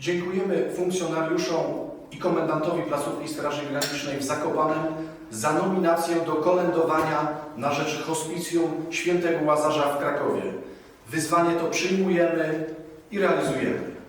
Dziękujemy funkcjonariuszom i komendantowi placówki Straży Granicznej w Zakopanem za nominację do kolędowania na rzecz hospicjum świętego Łazarza w Krakowie. Wyzwanie to przyjmujemy i realizujemy.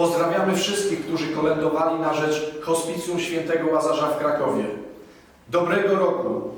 Pozdrawiamy wszystkich, którzy kolędowali na rzecz Hospicjum Świętego Łazarza w Krakowie. Dobrego roku